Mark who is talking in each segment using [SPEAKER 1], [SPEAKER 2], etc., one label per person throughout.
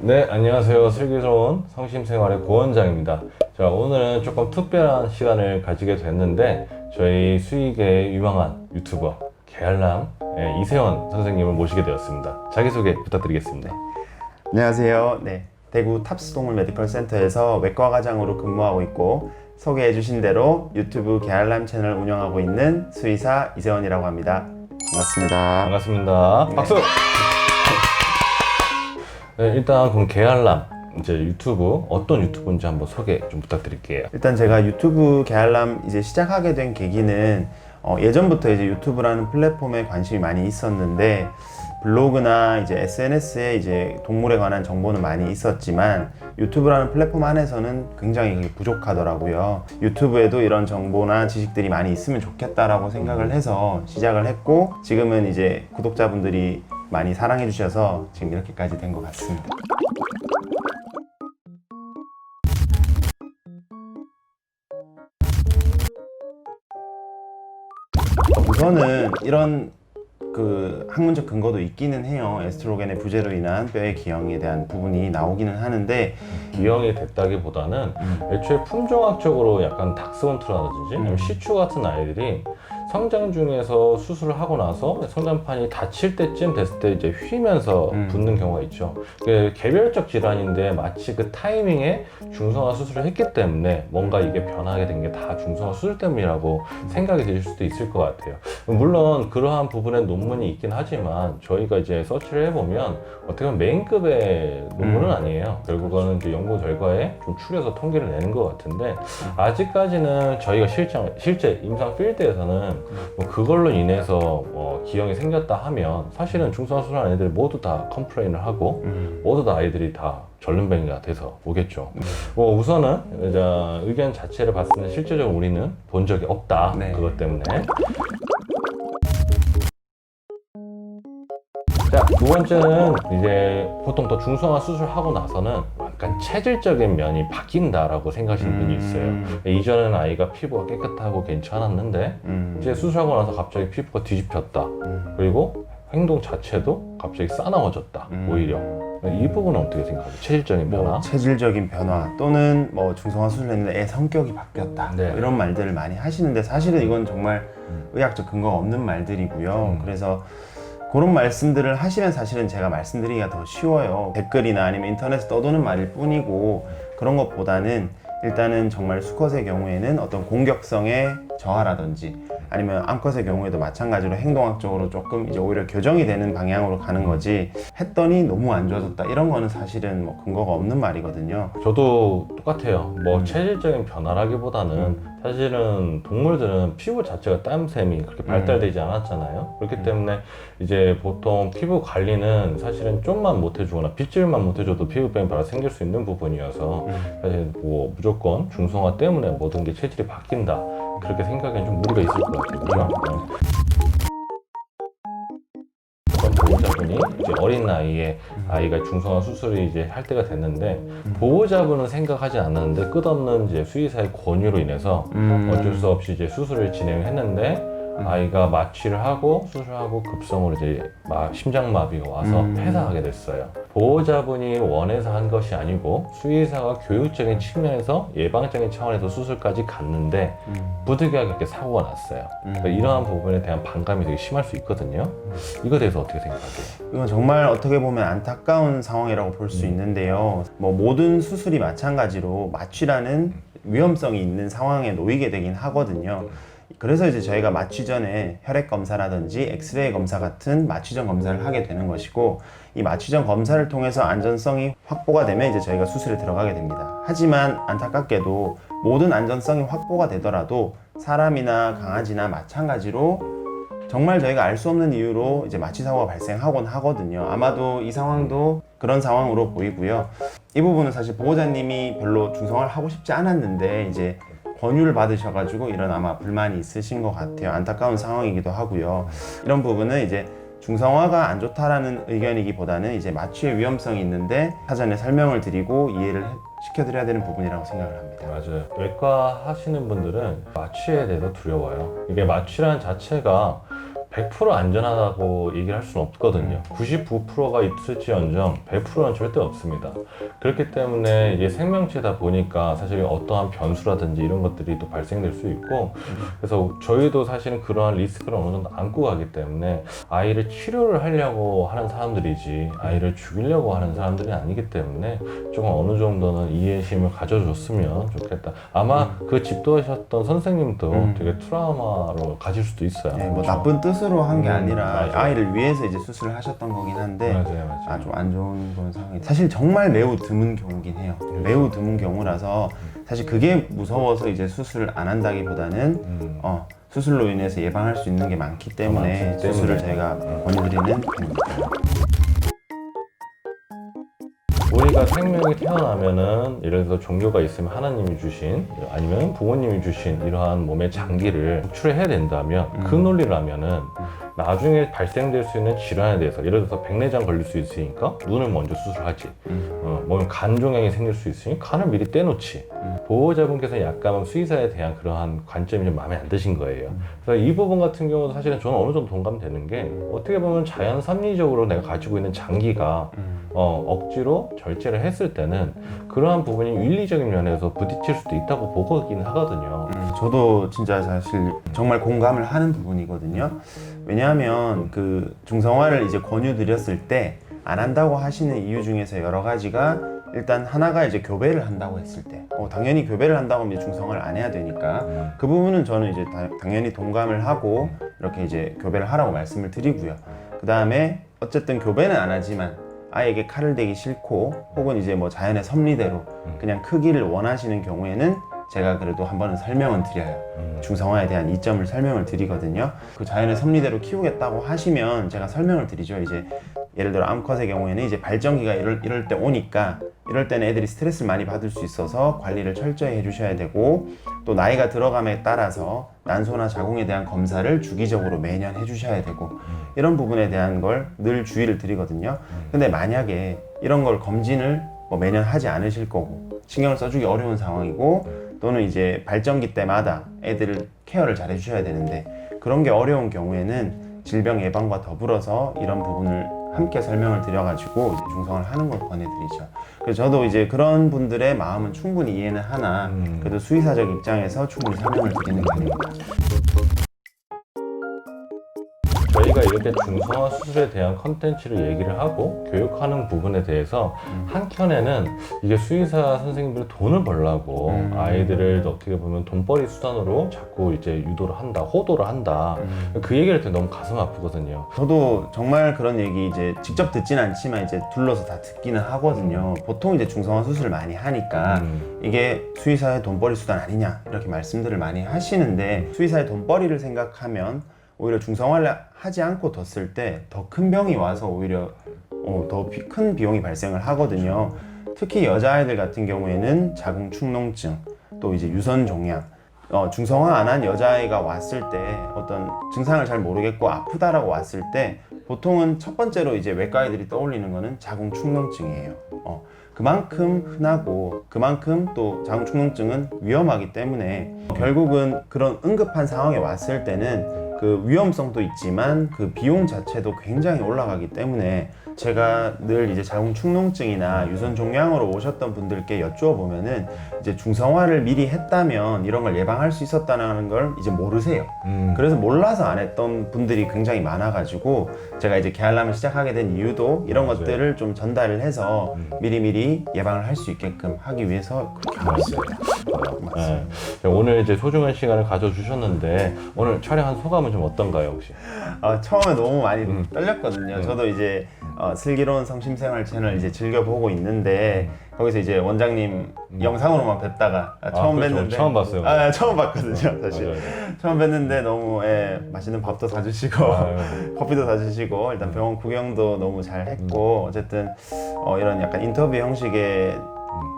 [SPEAKER 1] 네, 안녕하세요. 슬기로운 성심생활의 고원장입니다. 자, 오늘은 조금 특별한 시간을 가지게 됐는데, 저희 수익의 유망한 유튜버, 개알람 예, 이세원 선생님을 모시게 되었습니다. 자기소개 부탁드리겠습니다.
[SPEAKER 2] 안녕하세요. 네, 대구 탑스 동물 메디컬 센터에서 외과 과장으로 근무하고 있고 소개해 주신 대로 유튜브 개알람 채널 운영하고 있는 수의사 이세원이라고 합니다. 반갑습니다.
[SPEAKER 1] 반갑습니다. 박수! 네, 일단 그럼 개알람, 이제 유튜브, 어떤 유튜브인지 한번 소개 좀 부탁드릴게요.
[SPEAKER 2] 일단 제가 유튜브 개알람 이제 시작하게 된 계기는 어, 예전부터 이제 유튜브라는 플랫폼에 관심이 많이 있었는데 블로그나 이제 SNS에 이제 동물에 관한 정보는 많이 있었지만 유튜브라는 플랫폼 안에서는 굉장히 부족하더라고요. 유튜브에도 이런 정보나 지식들이 많이 있으면 좋겠다라고 생각을 해서 시작을 했고 지금은 이제 구독자분들이 많이 사랑해 주셔서 지금 이렇게까지 된 것 같습니다. 우선은 이런 그 학문적 근거도 있기는 해요. 에스트로겐의 부재로 인한 뼈의 기형에 대한 부분이 나오기는 하는데
[SPEAKER 1] 기형이 됐다기보다는 애초에 품종학적으로 약간 닥스원트라든지 아니면 시추 같은 아이들이 성장 중에서 수술을 하고 나서 성장판이 다칠 때쯤 됐을 때 이제 휘면서
[SPEAKER 2] 음.
[SPEAKER 1] 붓는 경우가 있죠. 그게 개별적 질환인데 마치 그 타이밍에 중성화 수술을 했기 때문에 뭔가 이게 변하게 된 게 다 중성화 수술 때문이라고 생각이 드실 수도 있을 것 같아요. 물론 그러한 부분에 논문이 있긴 하지만 저희가 이제 서치를 해보면 어떻게 보면 메인급의 논문은
[SPEAKER 2] 음.
[SPEAKER 1] 아니에요. 결국은 이제 연구 결과에 좀 추려서 통계를 내는 것 같은데 아직까지는 저희가 실장, 실제 임상 필드에서는 뭐 그걸로 인해서 뭐 기형이 생겼다 하면 사실은 중성화 수술한 애들 모두 다 컴플레인을 하고
[SPEAKER 2] 음,
[SPEAKER 1] 모두 다 아이들이 다 절름뱅이가 돼서 오겠죠. 뭐 우선은 이제 의견 자체를 봤을 때 실제적으로 우리는 본 적이 없다.
[SPEAKER 2] 네.
[SPEAKER 1] 그것 때문에. 자, 두 번째는 이제 보통 더 중성화 수술하고 나서는 약간 체질적인 면이 바뀐다라고 생각하시는 분이 있어요.
[SPEAKER 2] 음,
[SPEAKER 1] 이전에는 아이가 피부가 깨끗하고 괜찮았는데
[SPEAKER 2] 음,
[SPEAKER 1] 이제 수술하고 나서 갑자기 피부가 뒤집혔다.
[SPEAKER 2] 음.
[SPEAKER 1] 그리고 행동 자체도 갑자기 싸나워졌다.
[SPEAKER 2] 음.
[SPEAKER 1] 오히려 이 부분은 어떻게 생각하세요? 체질적인 변화?
[SPEAKER 2] 뭐 체질적인 변화 또는 뭐 중성화 수술했는데 애 성격이 바뀌었다
[SPEAKER 1] 네.
[SPEAKER 2] 뭐 이런 말들을 많이 하시는데 사실은 이건 정말
[SPEAKER 1] 음.
[SPEAKER 2] 의학적 근거가 없는 말들이고요.
[SPEAKER 1] 음.
[SPEAKER 2] 그래서 그런 말씀들을 하시면 사실은 제가 말씀드리기가 더 쉬워요. 댓글이나 아니면 인터넷에 떠도는 말일 뿐이고 그런 것보다는 일단은 정말 수컷의 경우에는 어떤 공격성의 저하라든지 아니면 암컷의 경우에도 마찬가지로 행동학적으로 조금 이제 오히려 교정이 되는 방향으로 가는 거지 했더니 너무 안 좋아졌다 이런 거는 사실은 뭐 근거가 없는 말이거든요.
[SPEAKER 1] 저도 똑같아요. 뭐
[SPEAKER 2] 음.
[SPEAKER 1] 체질적인 변화라기보다는 사실은 동물들은 피부 자체가 땀샘이 그렇게 발달되지 않았잖아요. 그렇기
[SPEAKER 2] 음.
[SPEAKER 1] 때문에 이제 보통 피부 관리는 사실은 좀만 못 해주거나 빗질만 못 해줘도 피부병이 바로 생길 수 있는 부분이어서 사실 뭐 무조건 중성화 때문에 모든 게 체질이 바뀐다. 그렇게 생각에는 좀 무리가 있을 것 같아요. 어떤 보호자분이 이제 어린 나이에 아이가 중성화 수술이 이제 할 때가 됐는데 보호자분은 생각하지 않았는데 끝없는 이제 수의사의 권유로 인해서
[SPEAKER 2] 음.
[SPEAKER 1] 어쩔 수 없이 이제 수술을 진행했는데 아이가 마취를 하고 수술하고 급성으로 이제 마- 심장마비가 와서
[SPEAKER 2] 음.
[SPEAKER 1] 폐사하게 됐어요. 보호자분이 원해서 한 것이 아니고 수의사가 교육적인 측면에서 예방적인 차원에서 수술까지 갔는데
[SPEAKER 2] 음.
[SPEAKER 1] 부득이하게 이렇게 사고가 났어요. 그러니까 이러한 부분에 대한 반감이 되게 심할 수 있거든요. 이거에 대해서 어떻게 생각하세요?
[SPEAKER 2] 이건 정말 어떻게 보면 안타까운 상황이라고 볼수 있는데요. 뭐 모든 수술이 마찬가지로 마취라는 위험성이 있는 상황에 놓이게 되긴 하거든요. 그래서 이제 저희가 마취 전에 혈액 검사라든지 엑스레이 검사 같은 마취 전 검사를 하게 되는 것이고 이 마취 전 검사를 통해서 안전성이 확보가 되면 이제 저희가 수술에 들어가게 됩니다. 하지만 안타깝게도 모든 안전성이 확보가 되더라도 사람이나 강아지나 마찬가지로 정말 저희가 알 수 없는 이유로 이제 마취 사고가 발생하곤 하거든요. 아마도 이 상황도 그런 상황으로 보이고요. 이 부분은 사실 보호자님이 별로 중성화를 하고 싶지 않았는데 이제 권유를 받으셔가지고 이런 아마 불만이 있으신 것 같아요. 안타까운 상황이기도 하고요. 이런 부분은 이제 중성화가 안 좋다라는 의견이기보다는 이제 마취의 위험성이 있는데 사전에 설명을 드리고 이해를 해- 시켜드려야 되는 부분이라고 생각을 합니다.
[SPEAKER 1] 맞아요. 외과 하시는 분들은 마취에 대해서 두려워요. 이게 마취라는 자체가 100% 안전하다고 얘기를 할 수는 없거든요. 99%가 있을지언정 100%는 절대 없습니다. 그렇기 때문에 이게 생명체다 보니까 사실 어떠한 변수라든지 이런 것들이 또 발생될 수 있고 그래서 저희도 사실은 그러한 리스크를 어느 정도 안고 가기 때문에 아이를 치료를 하려고 하는 사람들이지 아이를 죽이려고 하는 사람들이 아니기 때문에 조금 어느 정도는 이해심을 가져줬으면 좋겠다. 아마 그 집도하셨던 선생님도
[SPEAKER 2] 음.
[SPEAKER 1] 되게 트라우마로 가실 수도 있어요.
[SPEAKER 2] 네, 뭐
[SPEAKER 1] 그렇죠?
[SPEAKER 2] 나쁜 뜻 으로 한 게
[SPEAKER 1] 음,
[SPEAKER 2] 아니라
[SPEAKER 1] 맞아요.
[SPEAKER 2] 아이를 위해서 이제 수술을 하셨던 거긴 한데
[SPEAKER 1] 맞아요, 맞아요.
[SPEAKER 2] 아, 좀 안 좋은 그런 상황이 사실 정말 매우 드문 경우긴 해요.
[SPEAKER 1] 그렇죠.
[SPEAKER 2] 매우 드문 경우라서 사실 그게 무서워서 이제 수술을 안 한다기보다는
[SPEAKER 1] 음.
[SPEAKER 2] 어, 수술로 인해서 예방할 수 있는 게 많기 때문에
[SPEAKER 1] 많기 때문에.
[SPEAKER 2] 수술을 저희가 권유드리는 편입니다.
[SPEAKER 1] 우리가 생명이 태어나면은 예를 들어서 종교가 있으면 하나님이 주신 아니면 부모님이 주신 이러한 몸의 장기를 축출해야 된다면 그
[SPEAKER 2] 음.
[SPEAKER 1] 논리라면은 나중에 발생될 수 있는 질환에 대해서 예를 들어서 백내장 걸릴 수 있으니까 눈을 먼저 수술하지
[SPEAKER 2] 음.
[SPEAKER 1] 어, 뭐 간종양이 생길 수 있으니 간을 미리 떼놓지
[SPEAKER 2] 음.
[SPEAKER 1] 보호자분께서 약간 수의사에 대한 그러한 관점이 좀 마음에 안 드신 거예요
[SPEAKER 2] 음.
[SPEAKER 1] 그래서 이 부분 같은 경우도 사실은 저는 어느 정도 동감되는 게 어떻게 보면 자연 섭리적으로 내가 가지고 있는 장기가
[SPEAKER 2] 음.
[SPEAKER 1] 어, 억지로 절제를 했을 때는 그러한 부분이 윤리적인 면에서 부딪힐 수도 있다고 보거긴 하거든요.
[SPEAKER 2] 음, 저도 진짜 사실 정말 공감을 하는 부분이거든요. 왜냐하면 그 중성화를 이제 권유드렸을 때 안 한다고 하시는 이유 중에서 여러 가지가 일단 하나가 이제 교배를 한다고 했을 때, 어, 당연히 교배를 한다고 하면 중성화를 안 해야 되니까
[SPEAKER 1] 음.
[SPEAKER 2] 그 부분은 저는 이제 다- 당연히 동감을 하고 이렇게 이제 교배를 하라고 말씀을 드리고요. 그 다음에 어쨌든 교배는 안 하지만 아이에게 칼을 대기 싫고 혹은 이제 뭐 자연의 섭리대로 그냥 크기를 원하시는 경우에는 제가 그래도 한 번은 설명은 드려요.
[SPEAKER 1] 음.
[SPEAKER 2] 중성화에 대한 이점을 설명을 드리거든요. 그 자연의 섭리대로 키우겠다고 하시면 제가 설명을 드리죠. 이제 예를 들어 암컷의 경우에는 이제 발정기가 이럴, 이럴 때 오니까 이럴 때는 애들이 스트레스를 많이 받을 수 있어서 관리를 철저히 해주셔야 되고 또 나이가 들어감에 따라서 난소나 자궁에 대한 검사를 주기적으로 매년 해주셔야 되고 이런 부분에 대한 걸 늘 주의를 드리거든요. 근데 만약에 이런 걸 검진을 뭐 매년 하지 않으실 거고 신경을 써주기 어려운 상황이고 또는 이제 발정기 때마다 애들을 케어를 잘 해주셔야 되는데 그런 게 어려운 경우에는 질병 예방과 더불어서 이런 부분을 함께 설명을 드려가지고 중성을 하는 걸 권해드리죠. 그래서 저도 이제 그런 분들의 마음은 충분히 이해는 하나
[SPEAKER 1] 음.
[SPEAKER 2] 그래도 수의사적 입장에서 충분히 설명을 드리는 편입니다.
[SPEAKER 1] 저희가 이렇게 중성화 수술에 대한 컨텐츠를 얘기를 하고 교육하는 부분에 대해서
[SPEAKER 2] 음.
[SPEAKER 1] 한켠에는 이게 수의사 선생님들이 돈을 벌라고
[SPEAKER 2] 음.
[SPEAKER 1] 아이들을 어떻게 보면 돈벌이 수단으로 자꾸 이제 유도를 한다, 호도를 한다.
[SPEAKER 2] 음.
[SPEAKER 1] 그 얘기를 듣때 너무 가슴 아프거든요.
[SPEAKER 2] 저도 정말 그런 얘기 이제 직접 듣진 않지만 이제 둘러서 다 듣기는 하거든요. 보통 이제 중성화 수술을 많이 하니까
[SPEAKER 1] 음.
[SPEAKER 2] 이게 수의사의 돈벌이 수단 아니냐 이렇게 말씀들을 많이 하시는데 수의사의 돈벌이를 생각하면 오히려 중성화를 하지 않고 뒀을 때 더 큰 병이 와서 오히려 어, 더큰 비용이 발생을 하거든요. 특히 여자아이들 같은 경우에는 자궁 축농증 또 이제 유선 종양 어, 중성화 안 한 여자아이가 왔을 때 어떤 증상을 잘 모르겠고 아프다라고 왔을 때 보통은 첫 번째로 이제 외과의들이 떠올리는 거는 자궁 축농증이에요. 어, 그만큼 흔하고 그만큼 또 자궁 축농증은 위험하기 때문에 결국은 그런 응급한 상황에 왔을 때는 그 위험성도 있지만 그 비용 자체도 굉장히 올라가기 때문에 제가 늘 이제 자궁 축농증이나 유선 종양으로 오셨던 분들께 여쭈어 보면은 이제 중성화를 미리 했다면 이런 걸 예방할 수 있었다는 걸 이제 모르세요.
[SPEAKER 1] 음.
[SPEAKER 2] 그래서 몰라서 안 했던 분들이 굉장히 많아가지고 제가 이제 개알람을 시작하게 된 이유도 이런
[SPEAKER 1] 맞아요.
[SPEAKER 2] 것들을 좀 전달을 해서
[SPEAKER 1] 음.
[SPEAKER 2] 미리미리 예방을 할 수 있게끔 하기 위해서 그렇게 하고 있습니다.
[SPEAKER 1] 네. 오늘 이제 소중한 시간을 가져주셨는데 오늘 촬영한 소감 은 좀 어떤가요 혹시?
[SPEAKER 2] 아, 처음에 너무 많이
[SPEAKER 1] 음.
[SPEAKER 2] 떨렸거든요.
[SPEAKER 1] 음.
[SPEAKER 2] 저도 이제 어, 슬기로운 성심생활 채널 이제 즐겨 보고 있는데 거기서 이제 원장님 영상으로만 뵙다가 아, 처음
[SPEAKER 1] 음. 그렇죠.
[SPEAKER 2] 뵀는데
[SPEAKER 1] 처음 봤어요.
[SPEAKER 2] 아, 처음 봤거든요, 사실.
[SPEAKER 1] 맞아요, 맞아요.
[SPEAKER 2] 처음 뵀는데 너무 예, 맛있는 밥도 사주시고
[SPEAKER 1] 아유.
[SPEAKER 2] 커피도 사주시고 일단 병원 구경도 너무 잘 했고 어쨌든 어, 이런 약간 인터뷰 형식의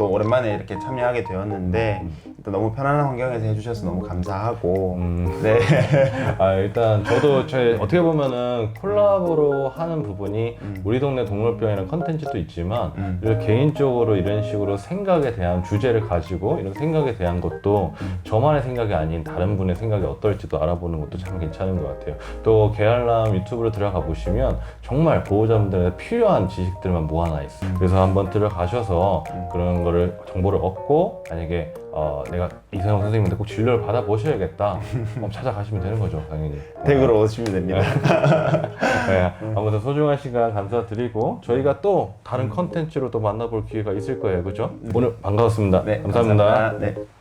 [SPEAKER 2] 또 오랜만에 이렇게 참여하게 되었는데 일단 너무 편안한 환경에서 해주셔서 너무 감사하고
[SPEAKER 1] 음.
[SPEAKER 2] 네.
[SPEAKER 1] 아 일단 저도 제 어떻게 보면은 콜라보로 하는 부분이 우리 동네 동물병이라는 컨텐츠도 있지만
[SPEAKER 2] 음.
[SPEAKER 1] 이렇게 개인적으로 이런 식으로 생각에 대한 주제를 가지고 이런 생각에 대한 것도 저만의 생각이 아닌 다른 분의 생각이 어떨지도 알아보는 것도 참 괜찮은 것 같아요. 또 개알람 유튜브로 들어가 보시면 정말 보호자분들한테 필요한 지식들만 모아놔 있어요. 그래서 한번 들어가셔서 그런 거를 정보를 얻고 만약에 어, 내가 이상형 선생님한테 꼭 진료를 받아 보셔야겠다. 그럼 찾아가시면 되는 거죠, 당연히.
[SPEAKER 2] 댁으로 오시면 됩니다.
[SPEAKER 1] 네, 아무튼 소중한 시간 감사드리고 저희가 또 다른 컨텐츠로 또 만나볼 기회가 있을 거예요, 그죠? 오늘 반가웠습니다.
[SPEAKER 2] 네,
[SPEAKER 1] 감사합니다.
[SPEAKER 2] 감사합니다. 네.